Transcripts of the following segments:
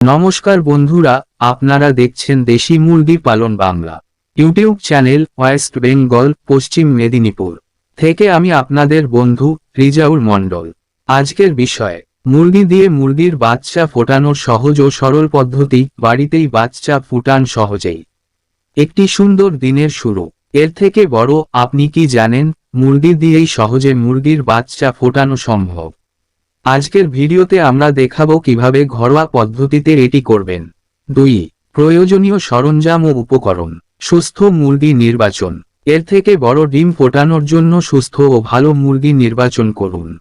নমস্কার বন্ধুরা, আপনারা দেখছেন দেশি মুরগি পালন Bangla. YouTube channel West Bengal, Paschim Medinipur থেকে আমি আপনাদের বন্ধু রিজাউল মণ্ডল। আজকের বিষয়, মুরগি দিয়ে মুরগির বাচ্চা ফোটানোর সহজ ও সরল পদ্ধতি, বাড়িতেই বাচ্চা ফুটান সহজেই। একটি সুন্দর দিনের শুরু। এর থেকে বড় আপনি কি জানেন, মুরগি দিয়েই সহজে মুরগির বাচ্চা ফোটানো সম্ভব? আজকের ভিডিওতে আমরা দেখাবো কীভাবে ঘরোয়া পদ্ধতিতে এটি করবেন। দুই, প্রয়োজনীয় সরঞ্জাম ও উপকরণ। সুস্থ মুরগি নির্বাচন। এর থেকে বড় ডিম ফোটানোর জন্য সুস্থ ও ভালো মুরগি নির্বাচন করুন।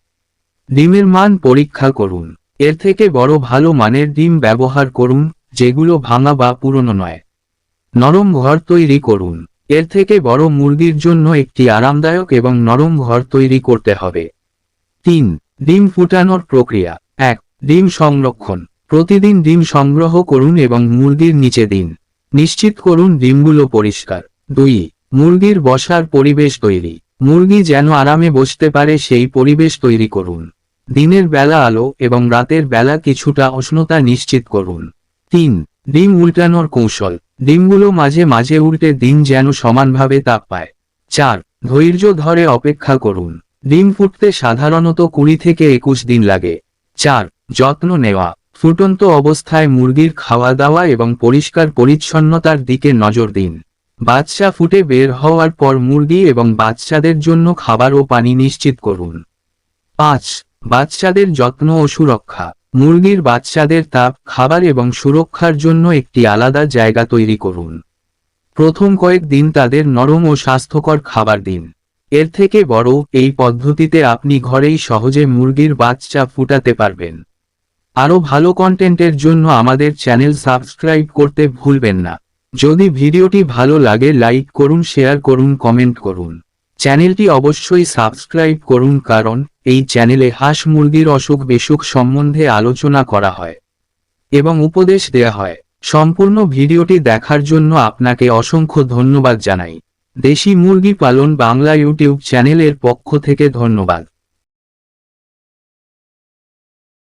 ডিমের মান পরীক্ষা করুন। এর থেকে বড় ভালো মানের ডিম ব্যবহার করুন, যেগুলো ভাঙা বা পুরনো নয়। নরম ঘর তৈরি করুন। এর থেকে বড় মুরগির জন্য একটি আরামদায়ক এবং নরম ঘর তৈরি করতে হবে। তিন ডিম ফুটানোর প্রক্রিয়া। এক, ডিম সংরক্ষণ। প্রতিদিন ডিম সংগ্রহ করুন এবং মুরগির নিচে দিন। নিশ্চিত করুন ডিমগুলো পরিষ্কার। দুই, মুরগির বসার পরিবেশ তৈরি। মুরগি যেন আরামে বসতে পারে সেই পরিবেশ তৈরি করুন। দিনের বেলা আলো এবং রাতের বেলা কিছুটা উষ্ণতা নিশ্চিত করুন। তিন, ডিম উল্টানোর কৌশল। ডিমগুলো মাঝে মাঝে উল্টে দিন যেন সমানভাবে তাপ পায়। চার, ধৈর্য ধরে অপেক্ষা করুন। ডিম ফুটতে সাধারণত কুড়ি থেকে একুশ দিন লাগে। চার, যত্ন নেওয়া। ফুটন্ত অবস্থায় মুরগির খাওয়া দাওয়া এবং পরিষ্কার পরিচ্ছন্নতার দিকে নজর দিন। বাচ্চা ফুটে বের হওয়ার পর মুরগি এবং বাচ্চাদের জন্য খাবার ও পানি নিশ্চিত করুন। পাঁচ, বাচ্চাদের যত্ন ও সুরক্ষা। মুরগির বাচ্চাদের তাপ, খাবার এবং সুরক্ষার জন্য একটি আলাদা জায়গা তৈরি করুন। প্রথম কয়েক দিন তাদের নরম ও স্বাস্থ্যকর খাবার দিন। এর থেকে বড়, এই পদ্ধতিতে আপনি ঘরেই সহজে মুরগির বাচ্চা ফুটাতে পারবেন। আরও ভালো কন্টেন্টের জন্য আমাদের চ্যানেল সাবস্ক্রাইব করতে ভুলবেন না। যদি ভিডিওটি ভালো লাগে, লাইক করুন, শেয়ার করুন, কমেন্ট করুন। চ্যানেলটি অবশ্যই সাবস্ক্রাইব করুন, কারণ এই চ্যানেলে হাঁস মুরগির অসুখ বেসুখ সম্বন্ধে আলোচনা করা হয় এবং উপদেশ দেয়া হয়। সম্পূর্ণ ভিডিওটি দেখার জন্য আপনাকে অসংখ্য ধন্যবাদ জানাই। দেশি মুরগি পালন বাংলা ইউটিউব চ্যানেলের পক্ষ থেকে ধন্যবাদ।